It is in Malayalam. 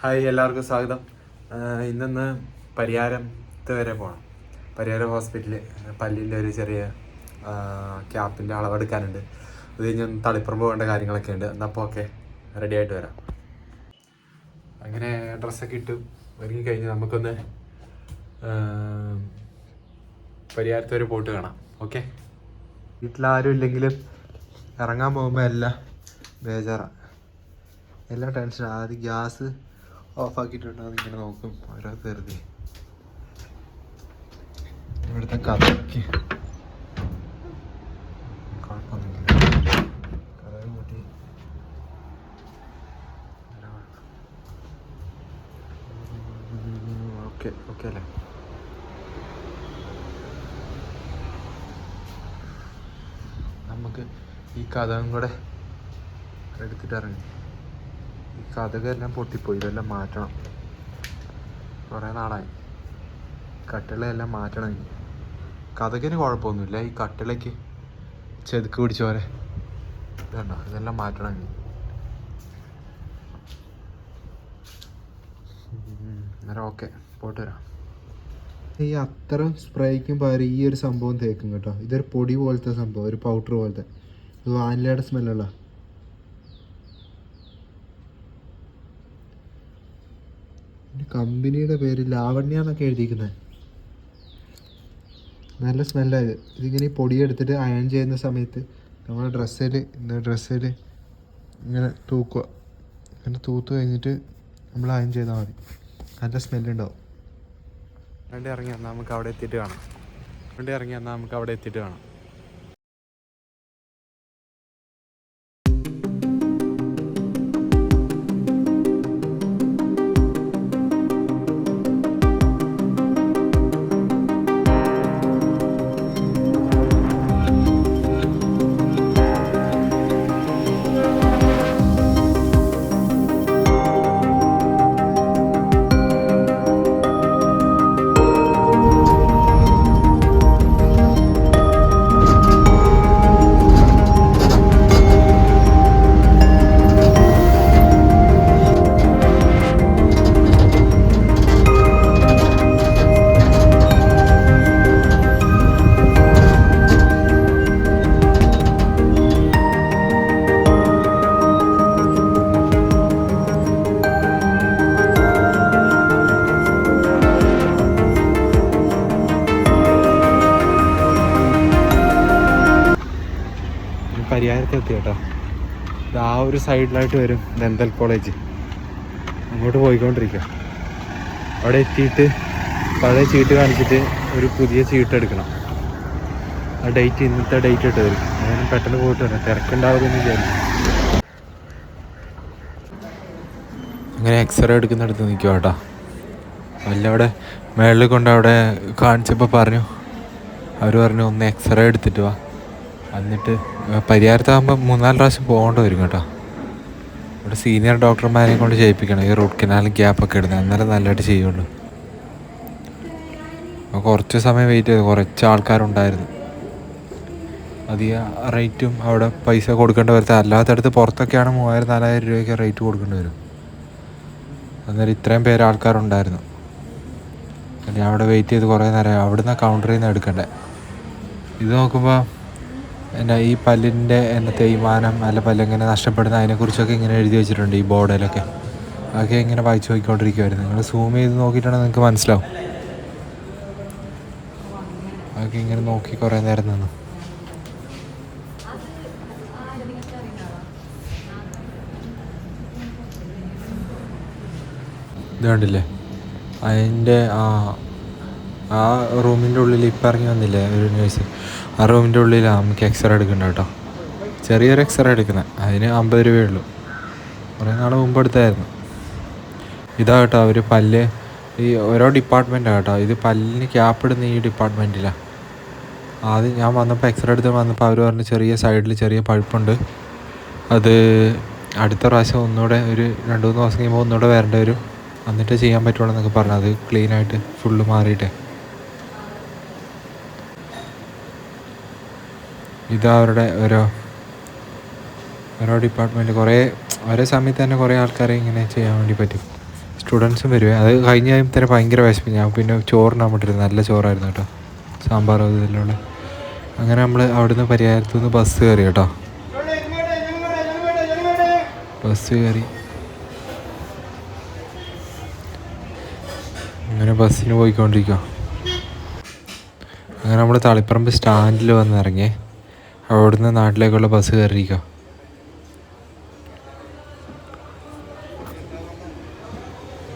ഹായ് എല്ലാവർക്കും സ്വാഗതം. ഇന്നൊന്ന് പരിയാരത്ത് വരെ പോകണം പരിയാരം ഹോസ്പിറ്റലിൽ പല്ലിന്റെ ഒരു ചെറിയ ക്യാപ്പിന്റെ അളവെടുക്കാനുണ്ട്. അത് കഴിഞ്ഞ് തളിപ്പുറം പോകേണ്ട കാര്യങ്ങളൊക്കെ ഉണ്ട്. എന്നപ്പോൾ ഓക്കെ റെഡി ആയിട്ട് വരാം. അങ്ങനെ ഡ്രസ്സൊക്കെ ഇട്ട് ഒരുങ്ങി കഴിഞ്ഞ് നമുക്കൊന്ന് പരിയാരത്ത് വരെ പോയിട്ട് കാണാം. ഓക്കെ? വീട്ടിലാരും ഇല്ലെങ്കിലും ഇറങ്ങാൻ പോകുമ്പോൾ എല്ലാം ബേജാറാണ് എല്ലാ ടെൻഷൻ ആദ്യം ഗ്യാസ് ഓഫാക്കിയിട്ടുണ്ടോ ഇങ്ങനെ നോക്കും. ഓരോ കരുതി ഇവിടുത്തെ കഥയ്ക്ക്. നമുക്ക് ഈ കഥയും കൂടെ എടുത്തിട്ട് ഈ കഥകെല്ലാം പൊട്ടിപ്പോയി. ഇതെല്ലാം മാറ്റണം. കുറേ നാളായി. കട്ടിളയെല്ലാം മാറ്റണം ഇനി. കഥകിന് കുഴപ്പമൊന്നുമില്ല. ഈ കട്ടിളയ്ക്ക് ചെതുക്ക് പിടിച്ച പോലെ. ഇതുണ്ടോ? ഇതെല്ലാം മാറ്റണം ഇനി. അന്നേരം ഓക്കെ. പോയിട്ട് വരാം. ഈ അത്തരം സ്പ്രേക്കും പകരം ഈ ഒരു സംഭവം തേക്കും കേട്ടോ. ഇതൊരു പൊടി പോലത്തെ സംഭവം. ഒരു പൗഡർ പോലത്തെ. വാനിലയുടെ സ്മെല്ലുള്ള കമ്പനിയുടെ പേര് ലാവണ്യ എന്നൊക്കെ എഴുതിയിരിക്കുന്നത് നല്ല സ്മെല്ലായത് ഇതിങ്ങനെ ഈ പൊടി എടുത്തിട്ട് അയൺ ചെയ്യുന്ന സമയത്ത് നമ്മുടെ ഡ്രസ്സിൽ ഡ്രസ്സിൽ ഇങ്ങനെ തൂക്കുക. ഇങ്ങനെ തൂത്ത് കഴിഞ്ഞിട്ട് നമ്മൾ അയൺ ചെയ്താൽ മതി. നല്ല സ്മെല്ലുണ്ടാവും വണ്ടി ഇറങ്ങി വന്നാൽ നമുക്ക് അവിടെ എത്തിയിട്ട് കാണാം. വണ്ടി ഇറങ്ങി വന്നാൽ നമുക്ക് അവിടെ എത്തിയിട്ട് കാണാം. പരിഹാരത്ത് എത്തി കേട്ടോ. ഇത് ആ ഒരു സൈഡിലായിട്ട് വരും ദന്തൽ കോളേജ്. അങ്ങോട്ട് പോയിക്കൊണ്ടിരിക്കുക അവിടെ എത്തിയിട്ട് പഴയ ചീട്ട് കാണിച്ചിട്ട് ഒരു പുതിയ ചീട്ട് എടുക്കണം. ആ ഡേറ്റ് ഇന്നത്തെ ഡേറ്റ് ഇട്ട് വരും അങ്ങനെ പെട്ടെന്ന് പോയിട്ട് വരാം. തിരക്കുണ്ടാവുമെന്ന് വിചാരിച്ചു. അങ്ങനെ എക്സ്റേ എടുക്കുന്നിടത്ത് നിൽക്കുക കേട്ടോ. അവിടെ മേളിൽ കൊണ്ട് അവിടെ കാണിച്ചപ്പോൾ പറഞ്ഞു. അവർ പറഞ്ഞു ഒന്ന് എക്സ്റേ എടുത്തിട്ട് വാ. എന്നിട്ട് പരിഹാരത്താകുമ്പോൾ മൂന്നാൽ പ്രാവശ്യം പോകേണ്ടി വരും കേട്ടോ. ഇവിടെ സീനിയർ ഡോക്ടർമാരെ കൊണ്ട് ചെയ്യിപ്പിക്കണം. ഈ റൂട്ട് കനാലും ഗ്യാപ്പൊക്കെ ഇടുന്നത്. അന്നേരം നല്ലതായിട്ട് ചെയ്യുള്ളൂ. അപ്പോൾ കുറച്ച് സമയം വെയിറ്റ് ചെയ്തു. കുറച്ച് ആൾക്കാരുണ്ടായിരുന്നു. അധികം റേറ്റും അവിടെ പൈസ കൊടുക്കേണ്ടി വരുത്തുക അല്ലാത്തടത്ത് പുറത്തൊക്കെയാണ് മൂവായിരം നാലായിരം രൂപയ്ക്ക് റേറ്റ് കൊടുക്കേണ്ടി വരും. അന്നേരം ഇത്രയും പേര് ആൾക്കാരുണ്ടായിരുന്നു. ഞാൻ അവിടെ വെയിറ്റ് ചെയ്ത് കുറേ നേരം. അവിടുന്ന് കൗണ്ടറിൽ നിന്ന് എടുക്കണ്ടേ? ഇത് നോക്കുമ്പോൾ എന്നാ ഈ പല്ലിന്റെ എന്റെ തേയ്മാനം അല്ല പല്ലെങ്ങനെ നഷ്ടപ്പെടുന്ന അതിനെക്കുറിച്ചൊക്കെ ഇങ്ങനെ എഴുതി വെച്ചിട്ടുണ്ട് ഈ ബോർഡിലൊക്കെ. അതൊക്കെ ഇങ്ങനെ വായിച്ചു നോക്കിക്കൊണ്ടിരിക്കുമായിരുന്നു നിങ്ങൾ സൂം ചെയ്ത് നോക്കിയിട്ടാണെങ്കിൽ നിങ്ങൾക്ക് മനസ്സിലാവും? അതൊക്കെ ഇങ്ങനെ നോക്കി കുറേ നേരം നിന്നു. ഇത് കണ്ടില്ലേ? അതിന്റെ ആ ആ റൂമിന്റെ ഉള്ളിൽ ഇപ്പം ഇറങ്ങി വന്നില്ലേ ഒരു നേഴ്സ് ആ റൂമിന്റെ ഉള്ളിൽ നമുക്ക് എക്സ്റേ എടുക്കണ്ട കേട്ടോ. ചെറിയൊരു എക്സ്റേ എടുക്കുന്നത് അതിന് അമ്പത് രൂപയേ ഉള്ളൂ. കുറേ നാൾ മുമ്പ് എടുത്തായിരുന്നു. ഇതാ കേട്ടോ അവർ പല്ല്. ഈ ഓരോ ഡിപ്പാർട്ട്മെന്റാണ് കേട്ടോ. ഇത് പല്ലിന് ക്യാപ്പ് ഇടുന്ന ഈ ഡിപ്പാർട്ട്മെന്റിലാണ് ആദ്യം ഞാൻ വന്നപ്പോൾ എക്സ്റേ എടുത്ത് വന്നപ്പോൾ അവർ പറഞ്ഞു ചെറിയ സൈഡിൽ ചെറിയ പഴുപ്പുണ്ട്. അത് അടുത്ത പ്രാവശ്യം ഒന്നുകൂടെ ഒരു രണ്ട് മൂന്ന് ദിവസം കഴിയുമ്പോൾ ഒന്നുകൂടെ വരേണ്ടി വരും. എന്നിട്ട് ചെയ്യാൻ പറ്റുള്ളൂ എന്നൊക്കെ പറഞ്ഞു. അത് ക്ലീനായിട്ട് ഫുള്ള് മാറിയിട്ടേ. ഇതാ അവരുടെ ഓരോ ഓരോ ഡിപ്പാർട്ട്മെന്റ് കുറേ ഒരേ സമയത്ത് തന്നെ കുറേ ആൾക്കാരെ ഇങ്ങനെ ചെയ്യാൻ വേണ്ടി പറ്റും. സ്റ്റുഡൻസും വരുവേ അത് കഴിഞ്ഞ ടൈം തന്നെ ഭയങ്കര വിശപ്പ്. ഞാൻ പിന്നെ ചോറിനാൻ വേണ്ടിയിരുന്നു നല്ല ചോറായിരുന്നു കേട്ടോ. സാമ്പാർ ഇതിലുള്ള അങ്ങനെ നമ്മൾ അവിടുന്ന് പരിഹാരത്തു നിന്ന് ബസ് കയറി കേട്ടോ. ബസ് കയറി. അങ്ങനെ ബസ്സിന് പോയിക്കൊണ്ടിരിക്കുക അങ്ങനെ നമ്മൾ തളിപ്പറമ്പ് സ്റ്റാൻഡിൽ വന്ന് ഇറങ്ങിയേ അവിടുന്ന് നാട്ടിലേക്കുള്ള ബസ് കയറിയിരിക്കുക